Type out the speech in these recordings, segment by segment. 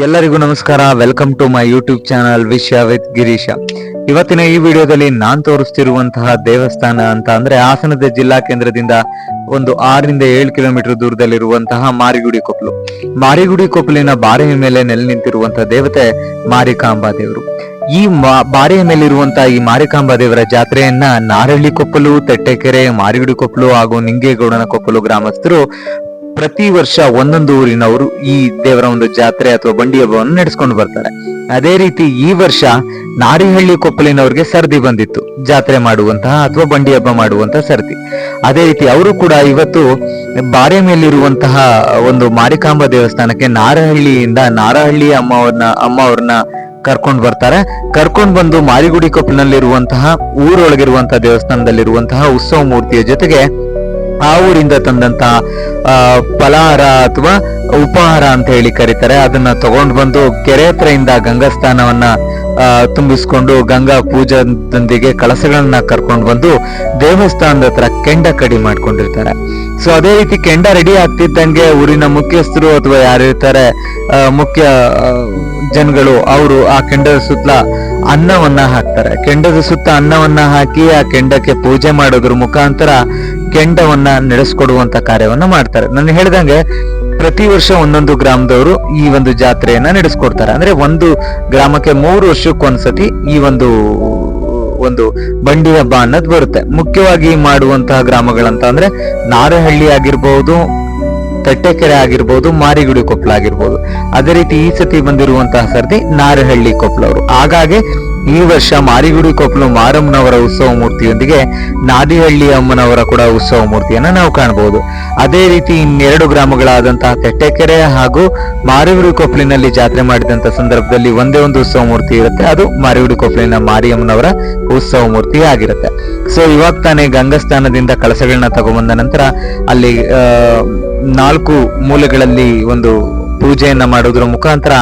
ಎಲ್ಲರಿಗೂ ನಮಸ್ಕಾರ. Welcome to my YouTube channel ವಿಷಯ ವಿತ್ ಗಿರೀಶ ಇವತ್ತಿನ ಈ ವಿಡಿಯೋದಲ್ಲಿ ನಾನ್ ತೋರಿಸ್ತಿರುವಂತಹ ದೇವಸ್ಥಾನ ಅಂತ ಅಂದ್ರೆ ಹಾಸನದ ಜಿಲ್ಲಾ ಕೇಂದ್ರದಿಂದ ಒಂದು ಆರರಿಂದ ಏಳು ಕಿಲೋಮೀಟರ್ ದೂರದಲ್ಲಿರುವಂತಹ ಮಾರಿಗುಡಿ ಕೊಪ್ಪಲು ಮಾರಿಗುಡಿ ಕೊಪ್ಪಲಿನ ಬಾರೆಯ ಮೇಲೆ ನೆಲೆ ನಿಂತಿರುವಂತಹ ದೇವತೆ ಮಾರಿಕಾಂಬಾ ದೇವರು. ಈ ಬಾರೆಯ ಮೇಲಿರುವಂತಹ ಈ ಮಾರಿಕಾಂಬಾ ದೇವರ ಜಾತ್ರೆಯನ್ನ ನಾರಳ್ಳಿ ಕೊಪ್ಪಲು, ತೆಟ್ಟೆಕೆರೆ, ಮಾರಿಗುಡಿ ಕೊಪ್ಪಲು ಹಾಗೂ ನಿಂಗೇಗೌಡನ ಕೊಪ್ಪಲು ಗ್ರಾಮಸ್ಥರು ಪ್ರತಿ ವರ್ಷ ಒಂದೊಂದು ಊರಿನವರು ಈ ದೇವರ ಒಂದು ಜಾತ್ರೆ ಅಥವಾ ಬಂಡಿ ಹಬ್ಬವನ್ನು ನಡೆಸ್ಕೊಂಡು ಬರ್ತಾರೆ. ಅದೇ ರೀತಿ ಈ ವರ್ಷ ನಾರಿಹಳ್ಳಿ ಕೊಪ್ಪಲಿನವ್ರಿಗೆ ಸರ್ದಿ ಬಂದಿತ್ತು. ಜಾತ್ರೆ ಮಾಡುವಂತಹ ಅಥವಾ ಬಂಡಿ ಹಬ್ಬ ಮಾಡುವಂತಹ ಸರ್ದಿ. ಅದೇ ರೀತಿ ಅವರು ಕೂಡ ಇವತ್ತು ಬಾರೆ ಮೇಲಿರುವಂತಹ ಒಂದು ಮಾರಿಕಾಂಬ ದೇವಸ್ಥಾನಕ್ಕೆ ನಾರಹಳ್ಳಿಯಿಂದ ನಾರಹಳ್ಳಿ ಅಮ್ಮ ಅವ್ರನ್ನ ಕರ್ಕೊಂಡು ಬರ್ತಾರೆ. ಕರ್ಕೊಂಡು ಬಂದು ಮಾರಿಗುಡಿ ಕೊಪ್ಪಲಿನಲ್ಲಿರುವಂತಹ ಊರೊಳಗಿರುವಂತಹ ದೇವಸ್ಥಾನದಲ್ಲಿರುವಂತಹ ಉತ್ಸವ ಮೂರ್ತಿಯ ಜೊತೆಗೆ ಆ ಊರಿಂದ ತಂದಂತ ಫಲಹಾರ ಅಥವಾ ಉಪಹಾರ ಅಂತ ಹೇಳಿ ಕರೀತಾರೆ. ಅದನ್ನ ತಗೊಂಡು ಬಂದು ಕೆರೆ ಹತ್ರದಿಂದ ಗಂಗಾ ಸ್ನಾನವನ್ನ ತುಂಬಿಸ್ಕೊಂಡು ಗಂಗಾ ಪೂಜಾದೊಂದಿಗೆ ಕಳಸಗಳನ್ನ ಕರ್ಕೊಂಡು ಬಂದು ದೇವಸ್ಥಾನದ ಹತ್ರ ಕೆಂಡ ಕಡಿ ಮಾಡ್ಕೊಂಡಿರ್ತಾರೆ. ಸೊ ಅದೇ ರೀತಿ ಕೆಂಡ ರೆಡಿ ಆಗ್ತಿದ್ದಂಗೆ ಊರಿನ ಮುಖ್ಯಸ್ಥರು ಅಥವಾ ಯಾರಿರ್ತಾರೆ ಮುಖ್ಯ ಜನಗಳು ಅವರು ಆ ಕೆಂಡದ ಸುತ್ತಲ ಅನ್ನವನ್ನ ಹಾಕ್ತಾರೆ. ಕೆಂಡದ ಸುತ್ತ ಅನ್ನವನ್ನ ಹಾಕಿ ಆ ಕೆಂಡಕ್ಕೆ ಪೂಜೆ ಮಾಡೋದ್ರ ಮುಖಾಂತರ ಕೆಂಡವನ್ನ ನಡೆಸ್ಕೊಡುವಂತ ಕಾರ್ಯವನ್ನ ಮಾಡ್ತಾರೆ. ನಾನು ಹೇಳ್ದಂಗೆ ಪ್ರತಿ ವರ್ಷ ಒಂದೊಂದು ಗ್ರಾಮದವರು ಈ ಒಂದು ಜಾತ್ರೆಯನ್ನ ನಡೆಸ್ಕೊಡ್ತಾರೆ. ಅಂದ್ರೆ ಒಂದು ಗ್ರಾಮಕ್ಕೆ ಮೂರು ವರ್ಷಕ್ಕೊಂದ್ಸತಿ ಈ ಒಂದು ಒಂದು ಬಂಡಿ ಹಬ್ಬ ಅನ್ನೋದು ಬರುತ್ತೆ. ಮುಖ್ಯವಾಗಿ ಮಾಡುವಂತಹ ಗ್ರಾಮಗಳಂತ ಅಂದ್ರೆ ನಾರಹಳ್ಳಿ ಆಗಿರ್ಬಹುದು ತಟ್ಟೆಕೆರೆ ಆಗಿರ್ಬೋದು, ಮಾರಿಗುಡಿ ಕೊಪ್ಪಳ ಆಗಿರ್ಬೋದು. ಅದೇ ರೀತಿ ಈ ಸತಿ ಬಂದಿರುವಂತಹ ಸರ್ದಿ ನಾರಹಳ್ಳಿ ಕೊಪ್ಪಳವರು ಹಾಗಾಗಿ ಈ ವರ್ಷ ಮಾರಿಗುಡಿ ಕೊಪ್ಪಲು ಮಾರಮ್ಮನವರ ಉತ್ಸವ ಮೂರ್ತಿಯೊಂದಿಗೆ ನಾದಿಹಳ್ಳಿ ಅಮ್ಮನವರ ಕೂಡ ಉತ್ಸವ ಮೂರ್ತಿಯನ್ನ ನಾವು ಕಾಣಬಹುದು ಅದೇ ರೀತಿ ಇನ್ನೆರಡು ಗ್ರಾಮಗಳಾದಂತಹ ತೆಟ್ಟೆಕೆರೆ ಹಾಗೂ ಮಾರಿಗುಡಿ ಕೊಪ್ಪಲಿನಲ್ಲಿ ಜಾತ್ರೆ ಮಾಡಿದಂತಹ ಸಂದರ್ಭದಲ್ಲಿ ಒಂದೇ ಒಂದು ಉತ್ಸವ ಮೂರ್ತಿ ಇರುತ್ತೆ. ಅದು ಮಾರಿಗುಡಿ ಕೊಪ್ಪಲಿನ ಮಾರಿಯಮ್ಮನವರ ಉತ್ಸವ ಮೂರ್ತಿ ಆಗಿರುತ್ತೆ ಸೊ ಇವಾಗ ತಾನೇ ಗಂಗಸ್ಥಾನದಿಂದ ಕಳಸಗಳನ್ನ ತಗೊಂಬಂದ ನಂತರ ಅಲ್ಲಿ ನಾಲ್ಕು ಮೂಲೆಗಳಲ್ಲಿ ಒಂದು ಪೂಜೆಯನ್ನ ಮಾಡೋದ್ರ ಮುಖಾಂತರ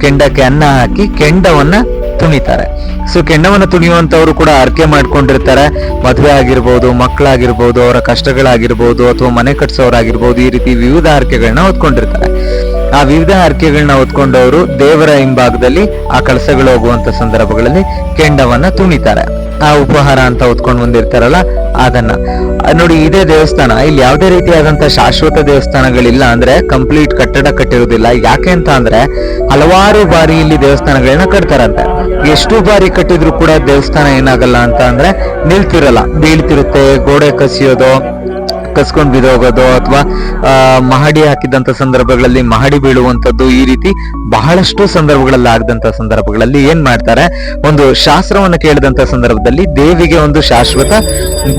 ಕೆಂಡಕ್ಕೆ ಅನ್ನ ಹಾಕಿ ಕೆಂಡವನ್ನ ತುಣಿತಾರೆ. ಸೊ ಕೆಂಡವನ್ನ ತುಣಿಯುವಂತವರು ಕೂಡ ಆರ್ಕೆ ಮಾಡ್ಕೊಂಡಿರ್ತಾರೆ. ಮದುವೆ ಆಗಿರ್ಬೋದು, ಮಕ್ಕಳಾಗಿರ್ಬೋದು, ಅವರ ಕಷ್ಟಗಳಾಗಿರ್ಬೋದು ಅಥವಾ ಮನೆ ಕಟ್ಸೋರಾಗಿರ್ಬೋದು, ಈ ರೀತಿ ವಿವಿಧ ಆರ್ಕೆಗಳನ್ನ ಹೊತ್ಕೊಂಡಿರ್ತಾರೆ. ಆ ವಿವಿಧ ಆರ್ಕೆಗಳನ್ನ ಹೊತ್ಕೊಂಡವರು ದೇವರ ಹಿಂಭಾಗದಲ್ಲಿ ಆ ಕಳಸಗಳು ಹೋಗುವಂತ ಸಂದರ್ಭಗಳಲ್ಲಿ ಕೆಂಡವನ್ನ ತುಣಿತಾರೆ. ಆ ಉಪಹಾರ ಅಂತ ಹೊತ್ಕೊಂಡು ಬಂದಿರ್ತಾರಲ್ಲ, ಅದನ್ನ. ನೋಡಿ ಇದೇ ದೇವಸ್ಥಾನ, ಇಲ್ಲಿ ಯಾವುದೇ ರೀತಿಯಾದಂತ ಶಾಶ್ವತ ದೇವಸ್ಥಾನಗಳಿಲ್ಲ ಅಂದ್ರೆ ಕಂಪ್ಲೀಟ್ ಕಟ್ಟಡ ಕಟ್ಟಿರೋದಿಲ್ಲ ಯಾಕೆ ಅಂತ ಅಂದ್ರೆ, ಹಲವಾರು ಬಾರಿ ಇಲ್ಲಿ ದೇವಸ್ಥಾನಗಳನ್ನ ಕಟ್ತಾರಂತೆ. ಎಷ್ಟು ಬಾರಿ ಕಟ್ಟಿದ್ರು ಕೂಡ ದೇವಸ್ಥಾನ ಏನಾಗಲ್ಲ ಅಂತ ಅಂದ್ರೆ ನಿಲ್ತಿರಲ್ಲ. ಬೀಳ್ತಿರುತ್ತೆ, ಗೋಡೆ ಕಸಿಯೋದು ಕಸ್ಕೊಂಡ್ ಬಿದೋಗೋದು ಅಥವಾ ಮಹಡಿ ಹಾಕಿದಂತ ಸಂದರ್ಭಗಳಲ್ಲಿ ಮಹಡಿ ಬೀಳುವಂತದ್ದು ಈ ರೀತಿ ಬಹಳಷ್ಟು ಸಂದರ್ಭಗಳಲ್ಲಿ ಆಗದಂತ ಸಂದರ್ಭಗಳಲ್ಲಿ ಏನ್ ಮಾಡ್ತಾರೆ, ಒಂದು ಶಾಸ್ತ್ರವನ್ನು ಕೇಳಿದಂತ ಸಂದರ್ಭದಲ್ಲಿ ದೇವಿಗೆ ಒಂದು ಶಾಶ್ವತ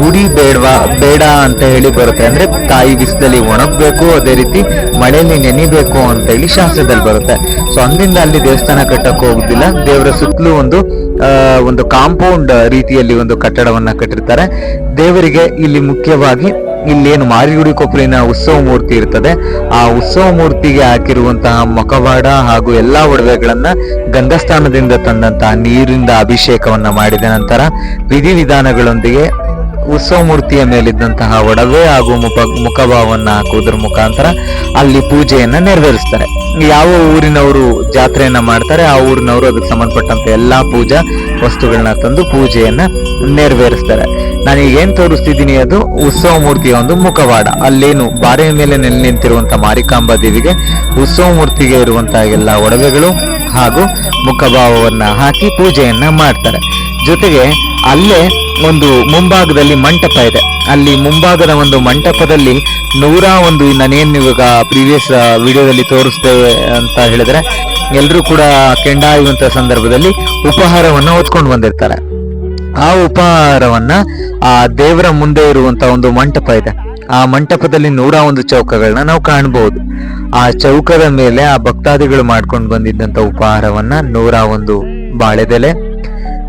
ಗುಡಿ ಬೇಡವಾ, ಬೇಡ ಅಂತ ಹೇಳಿ ಬರುತ್ತೆ. ಅಂದ್ರೆ ತಾಯಿ ಬಿಸಿಲಲ್ಲಿ ಒಣಗಬೇಕು, ಅದೇ ರೀತಿ ಮಳೆಯಲ್ಲಿ ನೆನಿಬೇಕು ಅಂತ ಹೇಳಿ ಶಾಸ್ತ್ರದಲ್ಲಿ ಬರುತ್ತೆ. ಸೊ ಅಂದಿಂದ ಅಲ್ಲಿ ದೇವಸ್ಥಾನ ಕಟ್ಟಕ್ಕೆ ಹೋಗುದಿಲ್ಲ. ದೇವರ ಸುತ್ತಲೂ ಒಂದು ಒಂದು ಕಾಂಪೌಂಡ್ ರೀತಿಯಲ್ಲಿ ಒಂದು ಕಟ್ಟಡವನ್ನ ಕಟ್ಟಿರ್ತಾರೆ. ದೇವರಿಗೆ ಇಲ್ಲಿ ಮುಖ್ಯವಾಗಿ ಇಲ್ಲೇನು ಮಾರಿಗುಡಿ ಕೊಪ್ಪಲಿನ ಉತ್ಸವ ಮೂರ್ತಿ ಇರ್ತದೆ. ಆ ಉತ್ಸವ ಮೂರ್ತಿಗೆ ಹಾಕಿರುವಂತಹ ಮುಖವಾಡ ಹಾಗೂ ಎಲ್ಲಾ ಒಡವೆಗಳನ್ನ ಗಂಧಸ್ಥಾನದಿಂದ ತಂದಂತಹ ನೀರಿಂದ ಅಭಿಷೇಕವನ್ನ ಮಾಡಿದ ನಂತರ ವಿಧಿವಿಧಾನಗಳೊಂದಿಗೆ ಉತ್ಸವ ಮೂರ್ತಿಯ ಮೇಲಿದ್ದಂತಹ ಒಡವೆ ಹಾಗೂ ಮುಖ ಮುಖಭಾವವನ್ನು ಹಾಕುವುದರ ಮುಖಾಂತರ ಅಲ್ಲಿ ಪೂಜೆಯನ್ನ ನೆರವೇರಿಸ್ತಾರೆ. ಯಾವ ಊರಿನವರು ಜಾತ್ರೆಯನ್ನ ಮಾಡ್ತಾರೆ, ಆ ಊರಿನವರು ಅದಕ್ಕೆ ಸಂಬಂಧಪಟ್ಟಂತ ಎಲ್ಲಾ ಪೂಜಾ ವಸ್ತುಗಳನ್ನ ತಂದು ಪೂಜೆಯನ್ನ ನೆರವೇರಿಸ್ತಾರೆ. ನಾನು ಈಗ ಏನ್ ತೋರಿಸ್ತಿದ್ದೀನಿ ಅದು ಉತ್ಸವ ಮೂರ್ತಿಯ ಒಂದು ಮುಖವಾಡ. ಅಲ್ಲೇನು ಬಾರೆಯ ಮೇಲೆ ನೆಲೆ ನಿಂತಿರುವಂತ ಮಾರಿಕಾಂಬಾ ದೇವಿಗೆ ಉತ್ಸವ ಮೂರ್ತಿಗೆ ಇರುವಂತಹ ಎಲ್ಲ ಒಡವೆಗಳು ಹಾಗೂ ಮುಖಭಾವವನ್ನ ಹಾಕಿ ಪೂಜೆಯನ್ನ ಮಾಡ್ತಾರೆ. ಜೊತೆಗೆ ಅಲ್ಲೇ ಒಂದು ಮುಂಭಾಗದಲ್ಲಿ ಮಂಟಪ ಇದೆ. ಅಲ್ಲಿ ಮುಂಭಾಗದ ಒಂದು ಮಂಟಪದಲ್ಲಿ ನೂರ ಒಂದು ನಾನೇನ್ ಇವಾಗ ಪ್ರೀವಿಯಸ್ ವಿಡಿಯೋದಲ್ಲಿ ತೋರಿಸ್ತೇವೆ ಅಂತ ಹೇಳಿದ್ರೆ ಎಲ್ಲರೂ ಕೂಡ ಕೆಂಡಾಯುವಂತ ಸಂದರ್ಭದಲ್ಲಿ ಉಪಹಾರವನ್ನ ಹೊತ್ಕೊಂಡು ಬಂದಿರ್ತಾರೆ. ಆ ಉಪಹಾರವನ್ನ ಆ ದೇವರ ಮುಂದೆ ಇರುವಂತ ಒಂದು ಮಂಟಪ ಇದೆ. ಆ ಮಂಟಪದಲ್ಲಿ ನೂರ ಒಂದು ಚೌಕಗಳನ್ನ ನಾವು ಕಾಣಬಹುದು ಆ ಚೌಕದ ಮೇಲೆ ಆ ಭಕ್ತಾದಿಗಳು ಮಾಡ್ಕೊಂಡು ಬಂದಿದ್ದಂತ ಉಪಹಾರವನ್ನ ನೂರ ಒಂದು ಬಾಳೆದೆಲೆ,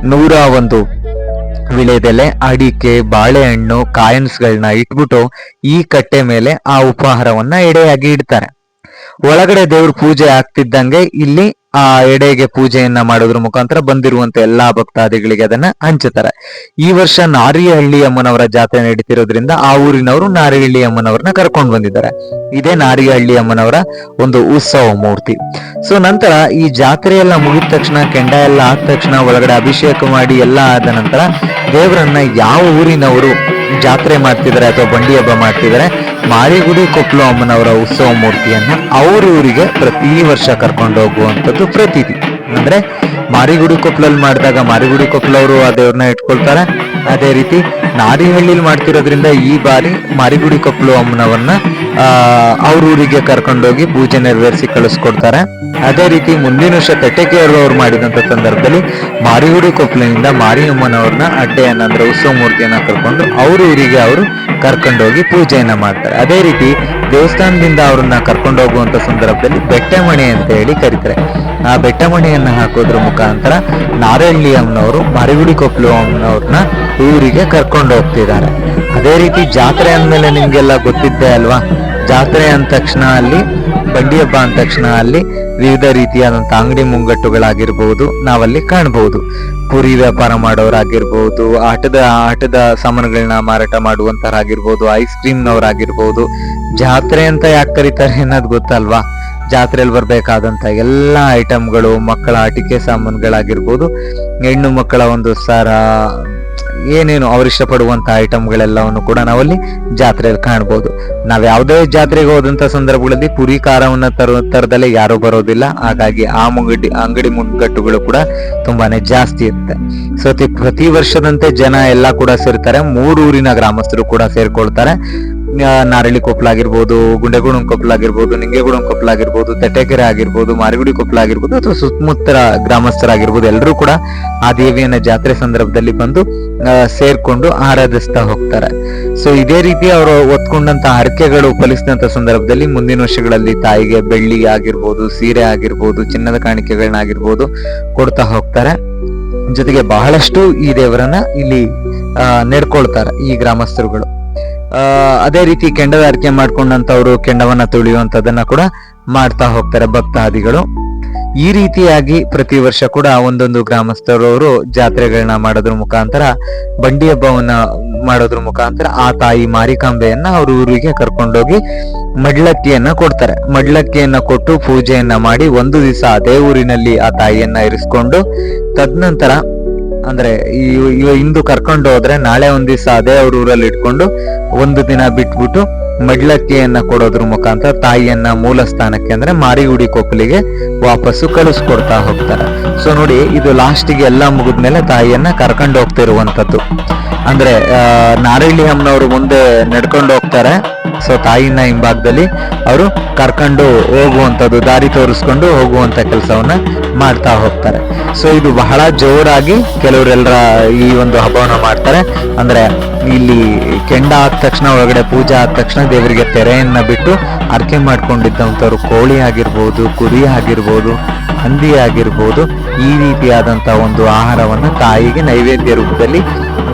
ನೂರ ಒಂದು ವಿಳೆದೆಲೆ, ಅಡಿಕೆ, ಬಾಳೆಹಣ್ಣು ಕಾಯಿನ್ಸ್ಗಳನ್ನ ಇಟ್ಬಿಟ್ಟು ಈ ಕಟ್ಟೆ ಮೇಲೆ ಆ ಉಪಹಾರವನ್ನ ಎಡೆಯಾಗಿ ಇಡ್ತಾರೆ. ಒಳಗಡೆ ದೇವ್ರ ಪೂಜೆ ಆಗ್ತಿದ್ದಂಗೆ ಇಲ್ಲಿ ಆ ಎಡೆಗೆ ಪೂಜೆಯನ್ನ ಮಾಡೋದ್ರ ಮುಖಾಂತರ ಬಂದಿರುವಂತ ಎಲ್ಲಾ ಭಕ್ತಾದಿಗಳಿಗೆ ಅದನ್ನ ಹಂಚುತ್ತಾರೆ. ಈ ವರ್ಷ ನಾರಿಹಳ್ಳಿ ಅಮ್ಮನವರ ಜಾತ್ರೆ ನಡೀತಿರೋದ್ರಿಂದ ಆ ಊರಿನವರು ನಾರಿಹಳ್ಳಿ ಅಮ್ಮನವರನ್ನ ಕರ್ಕೊಂಡು ಬಂದಿದ್ದಾರೆ. ಇದೇ ನಾರಿಹಳ್ಳಿ ಅಮ್ಮನವರ ಒಂದು ಉತ್ಸವ ಮೂರ್ತಿ. ಸೊ ನಂತರ ಈ ಜಾತ್ರೆ ಎಲ್ಲ ಮುಗಿದ ತಕ್ಷಣ, ಕೆಂಡ ಎಲ್ಲ ಆದ ತಕ್ಷಣ ಒಳಗಡೆ ಅಭಿಷೇಕ ಮಾಡಿ ಎಲ್ಲ ಆದ ನಂತರ ದೇವರನ್ನ ಯಾವ ಊರಿನವರು ಜಾತ್ರೆ ಮಾಡ್ತಿದ್ದಾರೆ ಅಥವಾ ಬಂಡಿ ಹಬ್ಬ ಮಾಡ್ತಿದ್ದಾರೆ, ಮಾರಿಗುಡಿ ಕೊಪ್ಪಲು ಅಮ್ಮನವರ ಉತ್ಸವ ಮೂರ್ತಿಯನ್ನ ಅವರಿವರಿಗೆ ಊರಿಗೆ ಪ್ರತಿ ವರ್ಷ ಕರ್ಕೊಂಡು ಹೋಗುವಂಥದ್ದು ಪ್ರತೀತಿ. ಅಂದ್ರೆ ಮಾರಿಗುಡಿ ಕೊಪ್ಪಲಲ್ಲಿ ಮಾಡಿದಾಗ ಮಾರಿಗುಡಿ ಕೊಪ್ಪಲವರು ಆ ದೇವ್ರನ್ನ ಇಟ್ಕೊಳ್ತಾರೆ. ಅದೇ ರೀತಿ ನಾರಿಹಳ್ಳಿಲಿ ಮಾಡ್ತಿರೋದ್ರಿಂದ ಈ ಬಾರಿ ಮಾರಿಗುಡಿ ಕೊಪ್ಪಲು ಅಮ್ಮನವರನ್ನ ಅವ್ರ ಊರಿಗೆ ಕರ್ಕೊಂಡೋಗಿ ಪೂಜೆ ನೆರವೇರಿಸಿ ಕಳಿಸ್ಕೊಡ್ತಾರೆ. ಅದೇ ರೀತಿ ಮುಂದಿನ ವರ್ಷ ತೆಟ್ಟೆಕೆಯವರು ಅವರು ಮಾಡಿದಂತ ಸಂದರ್ಭದಲ್ಲಿ ಮಾರಿಗುಡಿ ಕೊಪ್ಪಲಿನಿಂದ ಮಾರಿಯಮ್ಮನವ್ರನ್ನ ಅಡ್ಡೆಯನ್ನ ಅಂದ್ರೆ ಉತ್ಸವ ಮೂರ್ತಿಯನ್ನ ಕರ್ಕೊಂಡು ಅವರು ಊರಿಗೆ ಅವರು ಕರ್ಕೊಂಡೋಗಿ ಪೂಜೆಯನ್ನ ಮಾಡ್ತಾರೆ. ಅದೇ ರೀತಿ ದೇವಸ್ಥಾನದಿಂದ ಅವ್ರನ್ನ ಕರ್ಕೊಂಡು ಹೋಗುವಂತ ಸಂದರ್ಭದಲ್ಲಿ ಬೆಟ್ಟಮಣಿ ಅಂತ ಹೇಳಿ ಕರೀತಾರೆ. ಆ ಬೆಟ್ಟಮಣಿಯನ್ನ ಹಾಕೋದ್ರ ಮುಖಾಂತರ ನಾರಳ್ಳಿ ಅಮ್ಮನವರು ಮಾರಿಗುಡಿ ಕೊಪ್ಪಲು ಅಮ್ಮನವ್ರನ್ನ ಊರಿಗೆ ಕರ್ಕೊಂಡು ಹೋಗ್ತಿದ್ದಾರೆ. ಅದೇ ರೀತಿ ಜಾತ್ರೆ ಅಂದಮೇಲೆ ನಿಮ್ಗೆಲ್ಲ ಗೊತ್ತಿದ್ದೆ ಅಲ್ವಾ? ಜಾತ್ರೆ ಅಂದ ತಕ್ಷಣ ಅಲ್ಲಿ ಬಂಡಿ ಅಂದ ತಕ್ಷಣ ಅಲ್ಲಿ ವಿವಿಧ ರೀತಿಯಾದಂಥ ಅಂಗಡಿ ಮುಂಗಟ್ಟುಗಳಾಗಿರ್ಬಹುದು ನಾವಲ್ಲಿ ಕಾಣಬಹುದು ಪುರಿ ವ್ಯಾಪಾರ ಮಾಡೋರಾಗಿರ್ಬೋದು, ಆಟದ ಆಟದ ಸಾಮಾನುಗಳನ್ನ ಮಾರಾಟ ಮಾಡುವಂತಹರಾಗಿರ್ಬೋದು ಐಸ್ ಕ್ರೀಮ್ನವರಾಗಿರ್ಬೋದು ಜಾತ್ರೆ ಅಂತ ಯಾಕೆ ಕರೀತಾರೆ ಅನ್ನೋದು ಗೊತ್ತಲ್ವಾ? ಜಾತ್ರೆಯಲ್ಲಿ ಬರಬೇಕಾದಂಥ ಎಲ್ಲ ಐಟಮ್ಗಳು ಮಕ್ಕಳ ಆಟಿಕೆ ಸಾಮಾನುಗಳಾಗಿರ್ಬೋದು, ಹೆಣ್ಣು ಮಕ್ಕಳ ಒಂದು ಸರ ಏನೇನು ಅವ್ರು ಇಷ್ಟಪಡುವಂತ ಐಟಮ್ಗಳೆಲ್ಲವನ್ನು ಕೂಡ ನಾವಲ್ಲಿ ಜಾತ್ರೆಯಲ್ಲಿ ಕಾಣ್ಬೋದು. ನಾವು ಯಾವುದೇ ಜಾತ್ರೆಗೆ ಹೋದಂತ ಸಂದರ್ಭಗಳಲ್ಲಿ ಪುರಿ ಖಾರವನ್ನ ತರೋ ತರದಲ್ಲೇ ಯಾರು ಬರೋದಿಲ್ಲ. ಹಾಗಾಗಿ ಆ ಮುಂಗಡಿ, ಅಂಗಡಿ ಮುಂಗಟ್ಟುಗಳು ಕೂಡ ತುಂಬಾನೇ ಜಾಸ್ತಿ ಇರುತ್ತೆ. ಸೊ ಪ್ರತಿ ವರ್ಷದಂತೆ ಜನ ಎಲ್ಲ ಕೂಡ ಸೇರ್ತಾರೆ. ಮೂರು ಊರಿನ ಗ್ರಾಮಸ್ಥರು ಕೂಡ ಸೇರ್ಕೊಳ್ತಾರೆ. ನಾರಳಿ ಕೊಪ್ಪಳ ಆಗಿರ್ಬೋದು ಗುಂಡೆಗೂಡಂ ಕೊಪ್ಪಳ ಆಗಿರ್ಬೋದು ನಿಂಗೇಗೂಡಂ ಕೊಪ್ಪಳ ಆಗಿರ್ಬೋದು, ಮಾರಿಗುಡಿ ಕೊಪ್ಪಳ ಆಗಿರ್ಬೋದು ಅಥವಾ ಸುತ್ತಮುತ್ತಲ ಗ್ರಾಮಸ್ಥರಾಗಿರ್ಬೋದು, ಎಲ್ಲರೂ ಕೂಡ ಆ ದೇವಿಯನ್ನ ಜಾತ್ರೆ ಸಂದರ್ಭದಲ್ಲಿ ಬಂದು ಸೇರ್ಕೊಂಡು ಆರಾಧಿಸ್ತಾ ಹೋಗ್ತಾರೆ. ಸೊ ಇದೇ ರೀತಿ ಅವರು ಒತ್ಕೊಂಡಂತ ಹರಕೆಗಳು ಫಲಿಸಿದಂತ ಸಂದರ್ಭದಲ್ಲಿ ಮುಂದಿನ ವರ್ಷಗಳಲ್ಲಿ ತಾಯಿಗೆ ಬೆಳ್ಳಿ ಆಗಿರ್ಬೋದು, ಸೀರೆ ಆಗಿರ್ಬೋದು, ಚಿನ್ನದ ಕಾಣಿಕೆಗಳನ್ನಾಗಿರ್ಬೋದು ಕೊಡ್ತಾ ಹೋಗ್ತಾರೆ. ಜೊತೆಗೆ ಬಹಳಷ್ಟು ಈ ದೇವರನ್ನ ಇಲ್ಲಿ ನೆಡ್ಕೊಳ್ತಾರೆ ಈ ಗ್ರಾಮಸ್ಥರುಗಳು. ಅದೇ ರೀತಿ ಕೆಂಡದ ಅರ್ಕೆ ಮಾಡ್ಕೊಂಡಂತವ್ರು ಕೆಂಡವನ್ನ ತುಳಿಯುವಂತದನ್ನ ಕೂಡ ಮಾಡ್ತಾ ಹೋಗ್ತಾರೆ ಭಕ್ತಾದಿಗಳು. ಈ ರೀತಿಯಾಗಿ ಪ್ರತಿ ವರ್ಷ ಕೂಡ ಒಂದೊಂದು ಗ್ರಾಮಸ್ಥರವರು ಜಾತ್ರೆಗಳನ್ನ ಮಾಡೋದ್ರ ಮುಖಾಂತರ, ಬಂಡಿ ಹಬ್ಬವನ್ನ ಮಾಡೋದ್ರ ಮುಖಾಂತರ ಆ ತಾಯಿ ಮಾರಿಕಾಂಬೆಯನ್ನ ಅವ್ರ ಊರಿಗೆ ಕರ್ಕೊಂಡೋಗಿ ಮಡ್ಲಕ್ಕಿಯನ್ನ ಕೊಡ್ತಾರೆ. ಮಡ್ಲಕ್ಕಿಯನ್ನ ಕೊಟ್ಟು ಪೂಜೆಯನ್ನ ಮಾಡಿ ಒಂದು ದಿವಸ ಅದೇ ಊರಿನಲ್ಲಿ ಆ ತಾಯಿಯನ್ನ ಇರಿಸ್ಕೊಂಡು, ತದನಂತರ ಅಂದ್ರೆ ಇಂದು ಕರ್ಕೊಂಡು ಹೋದ್ರೆ ನಾಳೆ ಒಂದ್ ದಿವಸ ಅದೇ ಅವ್ರ ಊರಲ್ಲಿ ಇಟ್ಕೊಂಡು ಒಂದು ದಿನ ಬಿಟ್ಬಿಟ್ಟು ಮಡ್ಲಕ್ಕಿಯನ್ನ ಕೊಡೋದ್ರ ಮುಖಾಂತರ ತಾಯಿಯನ್ನ ಮೂಲ ಸ್ಥಾನಕ್ಕೆ ಅಂದ್ರೆ ಮಾರಿಗುಡಿ ಕೊಪ್ಪಲಿಗೆ ವಾಪಸ್ಸು ಕಳಿಸ್ಕೊಡ್ತಾ ಹೋಗ್ತಾರೆ. ಸೊ ನೋಡಿ ಇದು ಲಾಸ್ಟಿಗೆ ಎಲ್ಲ ಮುಗಿದ್ಮೇಲೆ ತಾಯಿಯನ್ನ ಕರ್ಕೊಂಡು ಹೋಗ್ತಿರುವಂತದ್ದು. ಅಂದ್ರೆ ಆ, ನಾರಳ್ಳಿ ಅಮ್ಮನವರು ಮುಂದೆ ನಡ್ಕೊಂಡು ಹೋಗ್ತಾರೆ. ಸೊ ತಾಯಿನ ಹಿಂಭಾಗದಲ್ಲಿ ಅವರು ಕರ್ಕೊಂಡು ಹೋಗುವಂಥದ್ದು, ದಾರಿ ತೋರಿಸ್ಕೊಂಡು ಹೋಗುವಂಥ ಕೆಲಸವನ್ನ ಮಾಡ್ತಾ ಹೋಗ್ತಾರೆ. ಸೊ ಇದು ಬಹಳ ಜೋರಾಗಿ ಕೆಲವರೆಲ್ಲರ ಈ ಒಂದು ಹಬ್ಬವನ್ನು ಮಾಡ್ತಾರೆ. ಅಂದ್ರೆ ಇಲ್ಲಿ ಕೆಂಡ ಆದ ತಕ್ಷಣ, ಒಳಗಡೆ ಪೂಜೆ ಆದ ತಕ್ಷಣ ದೇವರಿಗೆ ತೆರೆಯನ್ನು ಬಿಟ್ಟು ಅರ್ಕೆ ಮಾಡ್ಕೊಂಡಿದ್ದಂಥವ್ರು, ಕೋಳಿ ಆಗಿರ್ಬೋದು, ಕುರಿ ಆಗಿರ್ಬೋದು, ಹಂದಿ ಆಗಿರ್ಬೋದು, ಈ ರೀತಿಯಾದಂಥ ಒಂದು ಆಹಾರವನ್ನು ತಾಯಿಗೆ ನೈವೇದ್ಯ ರೂಪದಲ್ಲಿ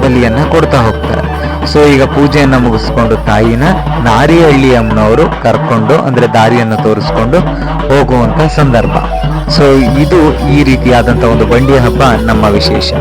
ಬಲಿಯನ್ನು ಕೊಡ್ತಾ ಹೋಗ್ತಾರೆ. ಸೊ ಈಗ ಪೂಜೆಯನ್ನು ಮುಗಿಸ್ಕೊಂಡು ತಾಯಿನ ನಾರಿಹಳ್ಳಿ ಅಮ್ಮನವರು ಕರ್ಕೊಂಡು, ಅಂದ್ರೆ ದಾರಿಯನ್ನು ತೋರಿಸ್ಕೊಂಡು ಹೋಗುವಂಥ ಸಂದರ್ಭ. ಸೊ ಇದು ಈ ರೀತಿಯಾದಂಥ ಒಂದು ಬಂಡಿಯ ಹಬ್ಬ, ನಮ್ಮ ವಿಶೇಷ.